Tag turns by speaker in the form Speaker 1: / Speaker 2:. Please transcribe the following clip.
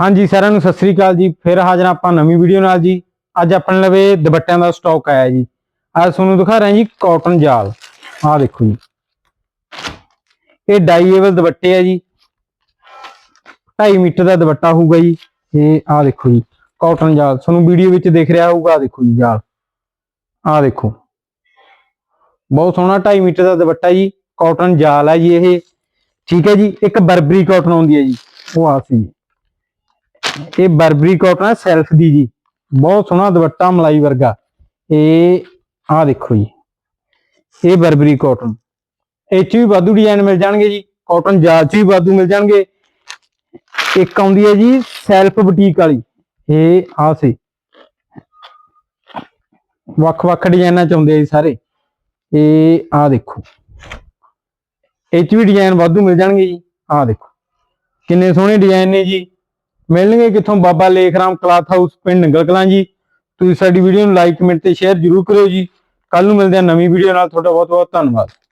Speaker 1: ਹਾਂਜੀ, ਸਾਰਿਆਂ ਨੂੰ ਸਤਿ ਸ੍ਰੀ ਅਕਾਲ ਜੀ। ਫਿਰ ਹਾਜ਼ਰ ਆਪਾਂ ਨਵੀਂ ਵੀਡੀਓ ਨਾਲ ਜੀ। ਅੱਜ ਆਪਣੇ ਲਵੇ ਦੁਪੱਟਿਆਂ ਦਾ ਸਟਾਕ ਆਇਆ ਜੀ। ਅੱਜ ਤੁਹਾਨੂੰ ਦਿਖਾ ਰਹੇ ਜੀ ਕਾਟਨ ਜਾਲ। ਆਹ ਦੇਖੋ ਜੀ। ਇਹ ਡਾਈਏਬਲ ਦੁਪੱਟੇ ਆ ਜੀ। 2.5 ਮੀਟਰ ਦਾ ਦੁਪੱਟਾ ਹੋਊਗਾ ਜੀ। ਇਹ ਆਹ ਦੇਖੋ ਜੀ ਕਾਟਨ ਜਾਲ। ਤੁਹਾਨੂੰ ਵੀਡੀਓ ਵਿੱਚ ਦੇਖ ਰਿਹਾ ਹੋਊਗਾ ਆਹ ਦੇਖੋ ਜੀ ਜਾਲ। ਆਹ ਦੇਖੋ। ਬਹੁਤ ਸੋਹਣਾ 2.5 ਮੀਟਰ ਦਾ ਦੁਪੱਟਾ ਜੀ। ਕਾਟਨ ਜਾਲ ਹੈ ਜੀ ਇਹ। ਠੀਕ ਹੈ ਜੀ। ਇੱਕ ਬਰਬਰੀ ਕਾਟਨ ਆਉਂਦੀ ਹੈ ਜੀ। ਉਹ ਆ ਸੀ। ਇਹ ਬਰਬਰੀ ਕਾਟਨ ਹੈ ਸੈਲਫ ਦੀ ਜੀ। ਬਹੁਤ ਸੋਹਣਾ ਦੁਪੱਟਾ ਮਲਾਈ ਵਰਗਾ। ਇਹ, ਆਹ ਦੇਖੋ ਜੀ। ਇਹ ਬਰਬਰੀ ਕਾਟਨ। ਇਹ ਚ ਵੀ ਵਾਧੂ ਡਿਜ਼ਾਈਨ ਮਿਲ ਜਾਣਗੇ ਜੀ। ਕਾਟਨ ਜਾਲ ਚ ਵੀ ਵਾਧੂ ਮਿਲ ਜਾਣਗੇ। ਇੱਕ ਆਉਂਦੀ ਹੈ ਜੀ, ਸੈਲਫ ਬੁਟੀਕ ਵਾਲੀ। ਇਹ, ਆਹ ਸੀ। ਵੱਖ-ਵੱਖ ਡਿਜ਼ਾਈਨਾਂ ਚ ਆਉਂਦੇ ਆ ਜੀ ਸਾਰੇ। ਇਹ ਆ ਦੇਖੋ। ਇਹ ਚ ਵੀ ਡਿਜ਼ਾਈਨ ਵਾਧੂ ਮਿਲ ਜਾਣਗੇ ਜੀ। ਆ ਦੇਖੋ। ਕਿੰਨੇ ਸੋਹਣੇ ਡਿਜ਼ਾਈਨ ਨੇ ਜੀ। ਮਿਲਣਗੇ ਕਿੱਥੋਂ? ਬਾਬਾ ਲੇਖ ਰਾਮ ਕਲਾਥ ਹਾਊਸ, ਪਿੰਡ ਨੰਗਲ ਕਲਾਂ ਜੀ। ਤੁਸੀਂ ਸਾਡੀ ਵੀਡੀਓ ਨੂੰ ਲਾਈਕ ਕਮੈਂਟ ਤੇ ਸ਼ੇਅਰ ਜ਼ਰੂਰ ਕਰਿਓ ਜੀ। ਕੱਲ ਨੂੰ ਮਿਲਦੇ ਹਾਂ ਨਵੀਂ ਵੀਡੀਓ ਨਾਲ। ਤੁਹਾਡਾ ਬਹੁਤ ਬਹੁਤ ਧੰਨਵਾਦ।